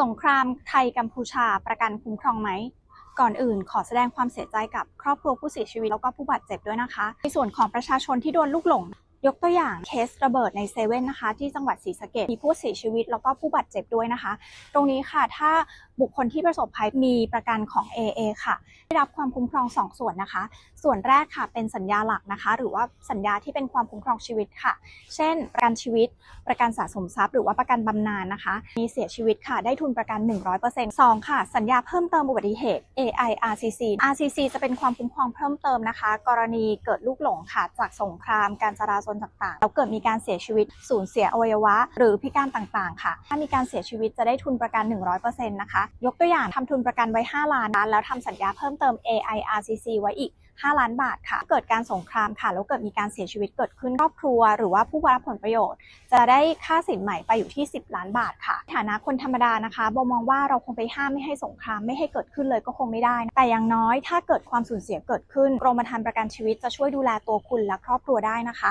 สงครามไทยกัมพูชาประกันคุ้มครองไหม ก่อนอื่นขอแสดงความเสียใจกับครอบครัวผู้เสียชีวิตแล้วก็ผู้บาดเจ็บด้วยนะคะ ในส่วนของประชาชนที่โดนลูกหลง ยกตัวอย่างเคสระเบิดในเซเว่นนะคะ ที่จังหวัดศรีสะเกษมีผู้เสียชีวิตแล้วก็ผู้บาดเจ็บด้วยนะคะ ตรงนี้ค่ะถ้าบุคคลที่ประสบภัยมีประกันของ AA ค่ะได้รับความคุ้มครอง 2 ส่วนนะคะ ส่วนแรกค่ะเป็นสัญญาหลักนะคะ หรือว่าสัญญาที่เป็นความคุ้มครองชีวิตค่ะ เช่น ประกันชีวิต ประกันสะสมทรัพย์ หรือว่าประกันบำนาญนะคะ มีเสียชีวิตค่ะได้ทุนประกัน 100% 2 ค่ะ สัญญาเพิ่มเติมอุบัติเหตุ AI RCC RCC จะเป็นความคุ้มครองเพิ่มเติมนะคะ กรณีเกิดลูกหลงค่ะจากสงคราม การจราจรต่างๆ แล้วเกิดมีการเสียชีวิตสูญเสียอวัยวะ หรือพิการต่างๆ ค่ะ ถ้ามีการเสียชีวิตจะได้ทุนประกัน 100%นะคะ ยกตัวอย่างทำทุนประกันไว้ 5 ล้านแล้วทำสัญญาเพิ่มเติม AI RCC ไว้อีก 5 ล้านบาทค่ะ เกิดการสงครามค่ะ แล้วเกิดมีการเสียชีวิตเกิดขึ้นครอบครัว หรือว่าผู้รับผลประโยชน์ จะได้ค่าสินใหม่ไปอยู่ที่ 10 ล้านบาทค่ะ ฐานะคนธรรมดานะคะโบมองว่าเราคงไปห้ามไม่ให้สงครามไม่ให้เกิดขึ้นเลยก็คงไม่ได้ แต่อย่างน้อยถ้าเกิดความสูญเสียเกิดขึ้นกรมธรรม์ประกันชีวิตจะช่วยดูแลตัวคุณและครอบครัวได้นะคะ